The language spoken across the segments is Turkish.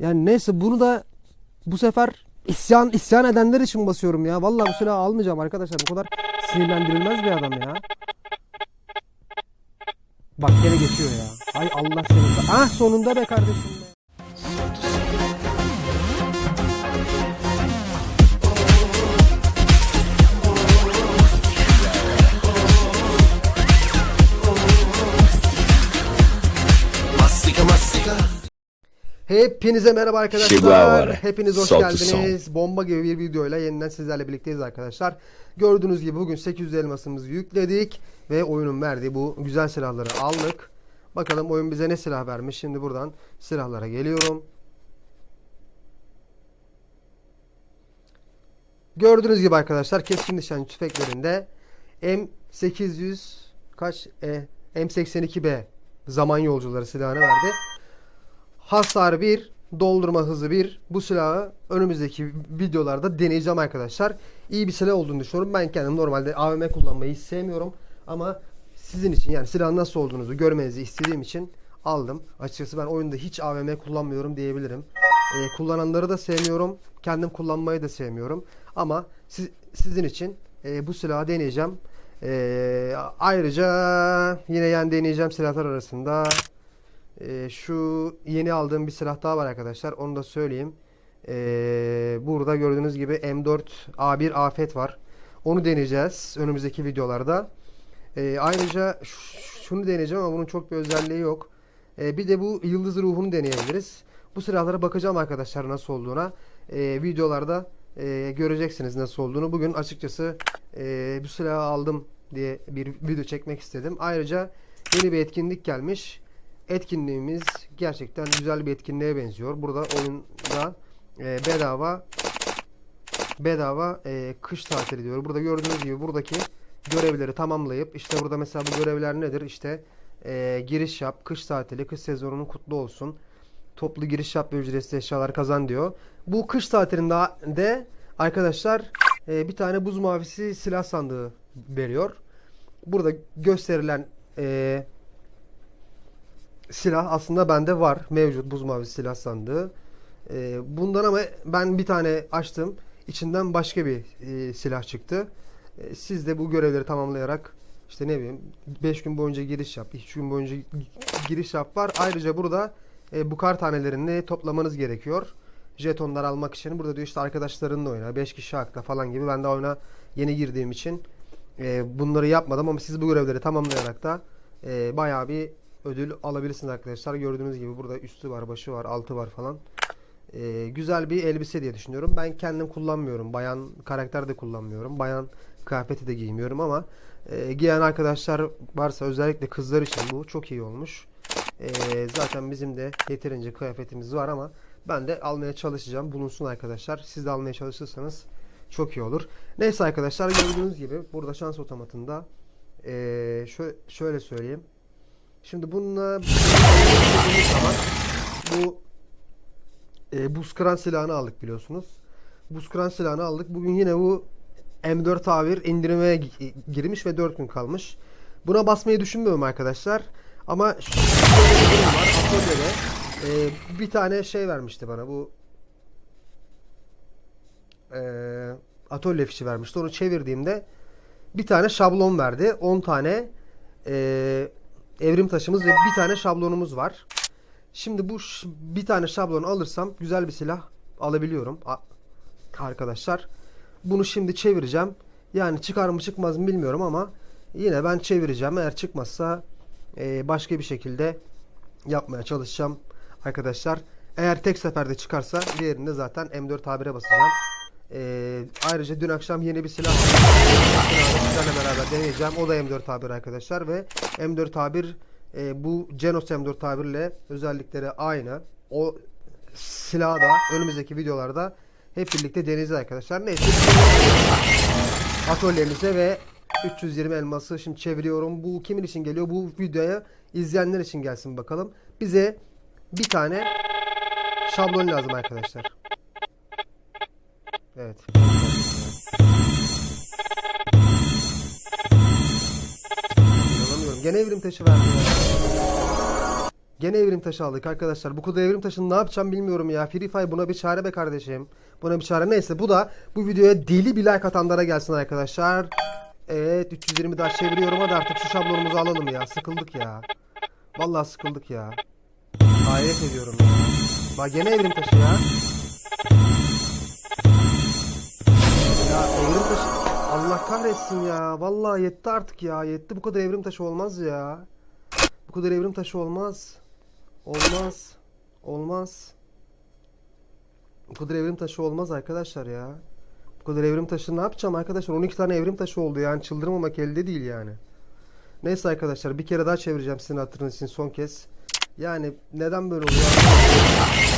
Yani neyse bunu da bu sefer isyan isyan edenler için basıyorum ya. Vallahi bu silahı almayacağım arkadaşlar. Bu kadar sinirlendirilmez bir adam ya. Bak gene geçiyor ya. Ay Allah seni. Ah sonunda be kardeşim be. Hepinize merhaba arkadaşlar. Hepiniz hoş geldiniz. Bomba gibi bir videoyla yeniden sizlerle birlikteyiz arkadaşlar. Gördüğünüz gibi bugün 800 elmasımızı yükledik ve oyunun verdiği bu güzel silahları aldık. Bakalım oyun bize ne silah vermiş. Şimdi buradan silahlara geliyorum. Gördüğünüz gibi arkadaşlar keskin nişancı tüfeklerinde M800 kaç e, M82B zaman yolcuları silahını verdi. Hasar 1, doldurma hızı 1. Bu silahı önümüzdeki videolarda deneyeceğim arkadaşlar. İyi bir silah olduğunu düşünüyorum. Ben kendim normalde AVM kullanmayı sevmiyorum. Ama sizin için yani silahın nasıl olduğunuzu görmenizi istediğim için aldım. Açıkçası ben oyunda hiç AVM kullanmıyorum diyebilirim. Ee, kullananları da sevmiyorum. Kendim kullanmayı da sevmiyorum. Ama siz, sizin için e, bu silahı deneyeceğim. Ee, ayrıca yine yani deneyeceğim silahlar arasında ee, şu yeni aldığım bir silah daha var arkadaşlar. Onu da söyleyeyim. Ee, burada gördüğünüz gibi M4 A1 Afet var. Onu deneyeceğiz önümüzdeki videolarda. Ee, ayrıca şunu deneyeceğim ama bunun çok bir özelliği yok. Ee, bir de bu yıldız ruhunu deneyebiliriz. Bu silahlara bakacağım arkadaşlar nasıl olduğuna. Ee, videolarda e, göreceksiniz nasıl olduğunu. Bugün açıkçası e, bu silahı aldım diye bir video çekmek istedim. Ayrıca yeni bir etkinlik gelmiş etkinliğimiz gerçekten güzel bir etkinliğe benziyor. Burada oyunda e, bedava bedava e, kış tatili diyor. Burada gördüğünüz gibi buradaki görevleri tamamlayıp işte burada mesela bu görevler nedir? İşte e, giriş yap, kış tatili, kış sezonunun kutlu olsun. Toplu giriş yap ve ücretsiz eşyalar kazan diyor. Bu kış tatilinde de arkadaşlar e, bir tane buz mavisi silah sandığı veriyor. Burada gösterilen e, silah aslında bende var. Mevcut buz mavi silah sandığı. Ee, bundan ama ben bir tane açtım. İçinden başka bir e, silah çıktı. Ee, siz de bu görevleri tamamlayarak işte ne bileyim 5 gün boyunca giriş yap, 2 gün boyunca gi- giriş yap var. Ayrıca burada e, bu kar tanelerini toplamanız gerekiyor. Jetonlar almak için. Burada diyor işte arkadaşlarınla oyna. 5 kişi hakta falan gibi. Ben de oyuna yeni girdiğim için e, bunları yapmadım ama siz bu görevleri tamamlayarak da e, bayağı bir ödül alabilirsiniz arkadaşlar. Gördüğünüz gibi burada üstü var, başı var, altı var falan. Ee, güzel bir elbise diye düşünüyorum. Ben kendim kullanmıyorum. Bayan karakter de kullanmıyorum. Bayan kıyafeti de giymiyorum ama e, giyen arkadaşlar varsa özellikle kızlar için bu çok iyi olmuş. Ee, zaten bizim de yeterince kıyafetimiz var ama ben de almaya çalışacağım. Bulunsun arkadaşlar. Siz de almaya çalışırsanız çok iyi olur. Neyse arkadaşlar gördüğünüz gibi burada şans otomatında e, şö- şöyle söyleyeyim. Şimdi bununla bu e, buz kıran silahını aldık biliyorsunuz. Buz kıran silahını aldık. Bugün yine bu M4 A1 indirime gi- girmiş ve 4 gün kalmış. Buna basmayı düşünmüyorum arkadaşlar. Ama e, bir tane şey vermişti bana. Bu e, atölye fişi vermişti. Onu çevirdiğimde bir tane şablon verdi. 10 tane e, evrim taşımız ve bir tane şablonumuz var. Şimdi bu bir tane şablonu alırsam güzel bir silah alabiliyorum arkadaşlar. Bunu şimdi çevireceğim. Yani çıkar mı çıkmaz mı bilmiyorum ama yine ben çevireceğim. Eğer çıkmazsa e, başka bir şekilde yapmaya çalışacağım arkadaşlar. Eğer tek seferde çıkarsa diğerinde zaten M4 A1'e basacağım. E, ayrıca dün akşam yeni bir silah Sizlerle beraber deneyeceğim. O da M4 A1 arkadaşlar ve M4 A1 e, bu Genos M4 A1 ile özellikleri aynı. O silahı da önümüzdeki videolarda hep birlikte deneyeceğiz arkadaşlar. Neyse. Atölyemize ve 320 elması şimdi çeviriyorum. Bu kimin için geliyor? Bu videoya izleyenler için gelsin bakalım. Bize bir tane şablon lazım arkadaşlar. Evet. İnanamıyorum. Gene evrim taşı verdi. Gene evrim taşı aldık arkadaşlar. Bu kadar evrim taşını ne yapacağım bilmiyorum ya. Free Fire buna bir çare be kardeşim. Buna bir çare. Neyse bu da bu videoya deli bir like atanlara gelsin arkadaşlar. Evet 320 daha çeviriyorum hadi artık şu şablonumuzu alalım ya. Sıkıldık ya. Vallahi sıkıldık ya. Hayret ediyorum ya. Bak gene evrim taşı. Ya Allah kahretsin ya. Vallahi yetti artık ya. Yetti bu kadar evrim taşı olmaz ya. Bu kadar evrim taşı olmaz. Olmaz. Olmaz. Bu kadar evrim taşı olmaz arkadaşlar ya. Bu kadar evrim taşı ne yapacağım arkadaşlar? 12 tane evrim taşı oldu yani çıldırmamak elde değil yani. Neyse arkadaşlar bir kere daha çevireceğim sizin hatırınız için son kez. Yani neden böyle oluyor?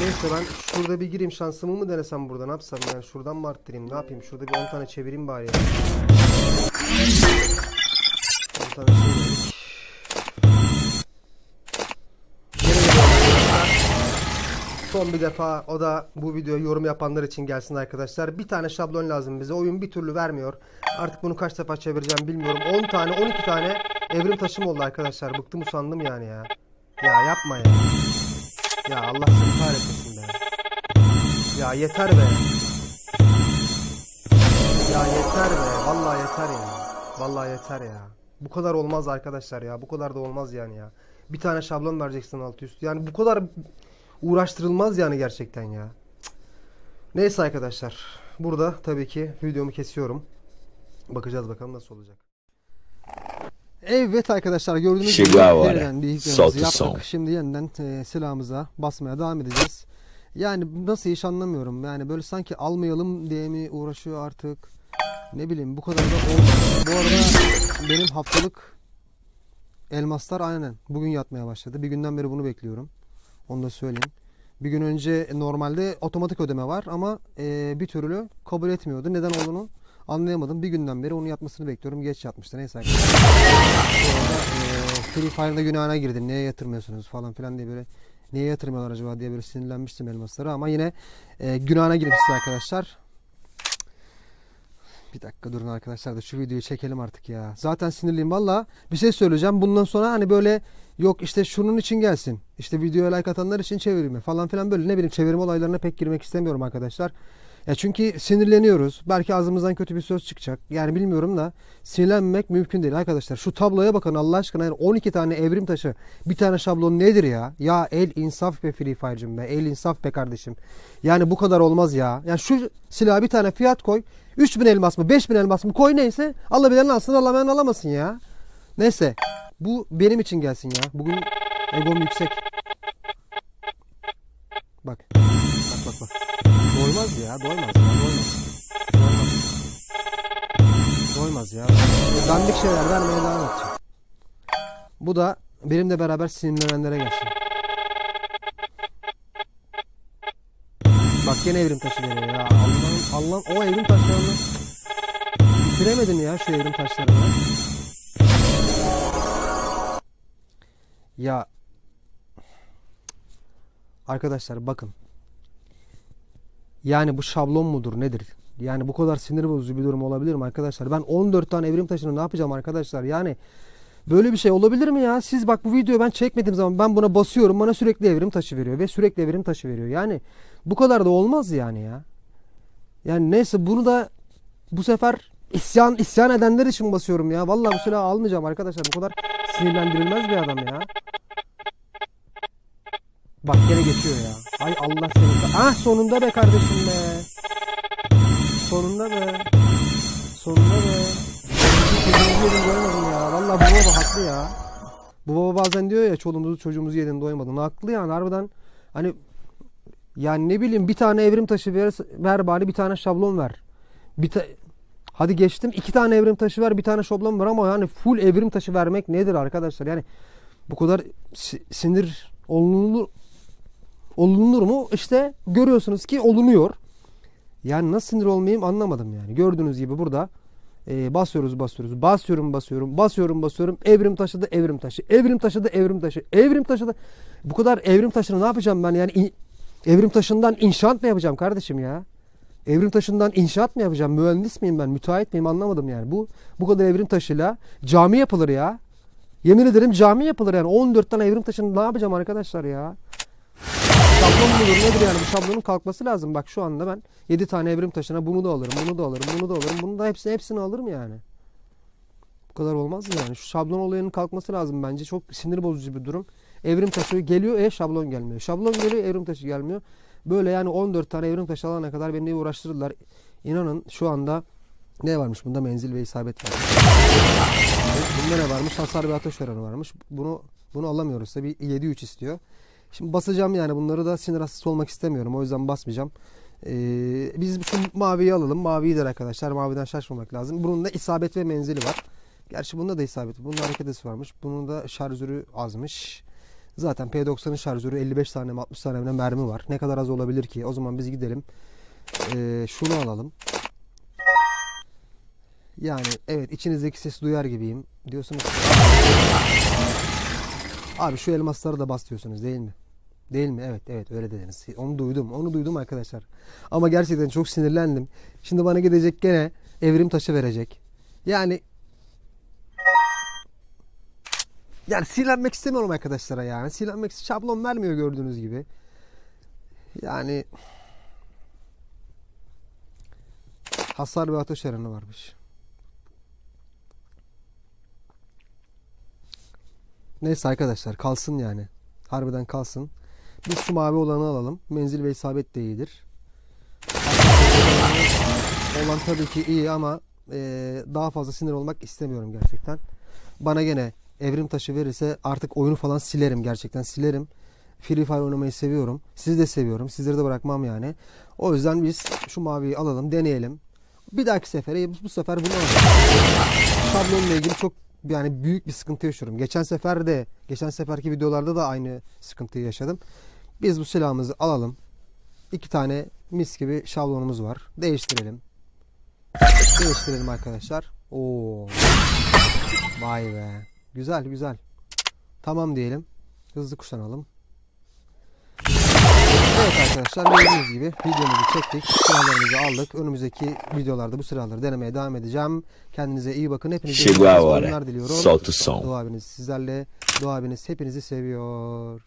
Neyse ben şurada bir gireyim şansımı mı denesem burada ne yapsam yani şuradan mı arttırayım ne yapayım şurada bir 10 tane çevireyim bari ya. 10 tane. Son bir defa o da bu videoya yorum yapanlar için gelsin arkadaşlar. Bir tane şablon lazım bize. Oyun bir türlü vermiyor. Artık bunu kaç defa çevireceğim bilmiyorum. 10 tane 12 tane evrim taşım oldu arkadaşlar. Bıktım usandım yani ya. Ya yapma ya. Ya Allah seni kahretmesin be. Ya yeter be. Ya yeter be. Vallahi yeter ya. Vallahi yeter ya. Bu kadar olmaz arkadaşlar ya. Bu kadar da olmaz yani ya. Bir tane şablon vereceksin altı üstü. Yani bu kadar uğraştırılmaz yani gerçekten ya. Neyse arkadaşlar. Burada tabii ki videomu kesiyorum. Bakacağız bakalım nasıl olacak. Evet arkadaşlar gördüğünüz gibi yeniden bir yaptık. Şimdi yeniden e, silahımıza basmaya devam edeceğiz. Yani nasıl iş anlamıyorum. Yani böyle sanki almayalım diye mi uğraşıyor artık. Ne bileyim bu kadar da olmaz. Bu arada benim haftalık elmaslar aynen bugün yatmaya başladı. Bir günden beri bunu bekliyorum. Onu da söyleyeyim. Bir gün önce normalde otomatik ödeme var ama e, bir türlü kabul etmiyordu. Neden olduğunu anlayamadım. Bir günden beri onun yatmasını bekliyorum. Geç yatmıştı. Neyse arkadaşlar. E, Free Fire'da günahına girdim. Niye yatırmıyorsunuz falan filan diye böyle niye yatırmıyorlar acaba diye böyle sinirlenmiştim elmaslara ama yine e, günahına girmişiz arkadaşlar. Bir dakika durun arkadaşlar da şu videoyu çekelim artık ya. Zaten sinirliyim valla. Bir şey söyleyeceğim. Bundan sonra hani böyle yok işte şunun için gelsin. İşte videoya like atanlar için çevirme falan filan böyle ne bileyim çevirme olaylarına pek girmek istemiyorum arkadaşlar. Ya çünkü sinirleniyoruz. Belki ağzımızdan kötü bir söz çıkacak. Yani bilmiyorum da sinirlenmemek mümkün değil arkadaşlar. Şu tabloya bakın Allah aşkına. Yani 12 tane evrim taşı. Bir tane şablon nedir ya? Ya el insaf be Free Fire'cım be. El insaf be kardeşim. Yani bu kadar olmaz ya. Yani şu silaha bir tane fiyat koy. 3000 elmas mı 5000 elmas mı koy neyse. Alabilen alsın alamayan alamasın ya. Neyse. Bu benim için gelsin ya. Bugün egom yüksek. Bak. Bak bak bak. Doymaz ya. Doymaz. Doymaz. Doymaz. Doymaz ya. Dandik şeyler vermeye devam edeceğim. Bu da benimle beraber sinirlenenlere gelsin. Bak gene evrim taşı geliyor ya. Allah'ım Allah'ım o evrim taşlarını bitiremedim ya şu evrim taşlarını. Ya arkadaşlar bakın. Yani bu şablon mudur nedir? Yani bu kadar sinir bozucu bir durum olabilir mi arkadaşlar? Ben 14 tane evrim taşını ne yapacağım arkadaşlar? Yani böyle bir şey olabilir mi ya? Siz bak bu videoyu ben çekmediğim zaman ben buna basıyorum bana sürekli evrim taşı veriyor ve sürekli evrim taşı veriyor. Yani bu kadar da olmaz yani ya. Yani neyse bunu da bu sefer isyan isyan edenler için basıyorum ya. Vallahi bu silahı almayacağım arkadaşlar. Bu kadar sinirlendirilmez bir adam ya. Bak gene geçiyor ya. Ay Allah seni. Ah sonunda be kardeşim be. Sonunda be. Sonunda be. Çocuğumuzu yedin doymadın ya. Vallahi bu baba haklı ya. Bu baba bazen diyor ya çoluğumuzu çocuğumuzu yedin doymadın. Haklı yani harbiden. Hani yani ne bileyim bir tane evrim taşı ver, ver bari bir tane şablon ver. Bir ta- Hadi geçtim iki tane evrim taşı ver bir tane şablon ver ama yani full evrim taşı vermek nedir arkadaşlar? Yani bu kadar si- sinir olunur, olunur mu? İşte görüyorsunuz ki olunuyor. Yani nasıl sinir olmayayım anlamadım yani. Gördüğünüz gibi burada e, basıyoruz basıyoruz. Basıyorum basıyorum. Basıyorum basıyorum. Evrim taşı da evrim taşı. Evrim taşı da evrim taşı. Evrim taşı da bu kadar evrim taşını ne yapacağım ben yani İ- evrim taşından inşaat mı yapacağım kardeşim ya? Evrim taşından inşaat mı yapacağım? Mühendis miyim ben? Müteahhit miyim? Anlamadım yani. Bu bu kadar evrim taşıyla cami yapılır ya. Yemin ederim cami yapılır yani. 14 tane evrim taşını ne yapacağım arkadaşlar ya? Şablon mudur nedir yani? Bu şablonun kalkması lazım. Bak şu anda ben 7 tane evrim taşına bunu da alırım, bunu da alırım, bunu da alırım. Bunu da hepsini hepsini alırım yani. Bu kadar olmaz yani? Şu şablon olayının kalkması lazım bence. Çok sinir bozucu bir durum. Evrim taşı geliyor, e şablon gelmiyor. Şablon geliyor, evrim taşı gelmiyor. Böyle yani 14 tane evrim taşı alana kadar beni uğraştırdılar. İnanın şu anda ne varmış bunda menzil ve isabet var. Bunda ne varmış? Hasar ve ateş oranı varmış. Bunu bunu alamıyoruz. Tabii 7-3 istiyor. Şimdi basacağım yani bunları da sinir hastası olmak istemiyorum. O yüzden basmayacağım. Ee, biz şu maviyi alalım. Mavi iyidir arkadaşlar. Maviden şaşmamak lazım. Bunun da isabet ve menzili var. Gerçi bunda da isabet. Bunun hareket varmış. Bunun da şarjörü azmış. Zaten P90'ın şarjörü 55 tane mi 60 tane mi mermi var. Ne kadar az olabilir ki? O zaman biz gidelim. Ee, şunu alalım. Yani evet içinizdeki sesi duyar gibiyim. Diyorsunuz Abi şu elmasları da bas diyorsunuz değil mi? Değil mi? Evet evet öyle dediniz. Onu duydum. Onu duydum arkadaşlar. Ama gerçekten çok sinirlendim. Şimdi bana gidecek gene evrim taşı verecek. Yani yani sinirlenmek istemiyorum arkadaşlara yani. Sinirlenmek şablon vermiyor gördüğünüz gibi. Yani hasar ve ateş oranı varmış. Neyse arkadaşlar kalsın yani. Harbiden kalsın. Biz şu mavi olanı alalım. Menzil ve isabet de iyidir. Olan tabii ki iyi ama eee, daha fazla sinir olmak istemiyorum gerçekten. Bana gene evrim taşı verirse artık oyunu falan silerim gerçekten silerim. Free Fire oynamayı seviyorum. Sizi de seviyorum. Sizleri de bırakmam yani. O yüzden biz şu maviyi alalım, deneyelim. Bir dahaki sefere bu sefer bunu alalım. Şablonla ilgili çok yani büyük bir sıkıntı yaşıyorum. Geçen sefer de, geçen seferki videolarda da aynı sıkıntıyı yaşadım. Biz bu silahımızı alalım. İki tane mis gibi şablonumuz var. Değiştirelim. Değiştirelim arkadaşlar. Oo. Vay be. Güzel güzel. Tamam diyelim. Hızlı kuşanalım. Evet arkadaşlar gördüğünüz gibi videomuzu çektik. Silahlarımızı aldık. Önümüzdeki videolarda bu silahları denemeye devam edeceğim. Kendinize iyi bakın. Hepinize iyi oyunlar diliyorum. Doğa abiniz sizlerle. Doğa abiniz hepinizi seviyor.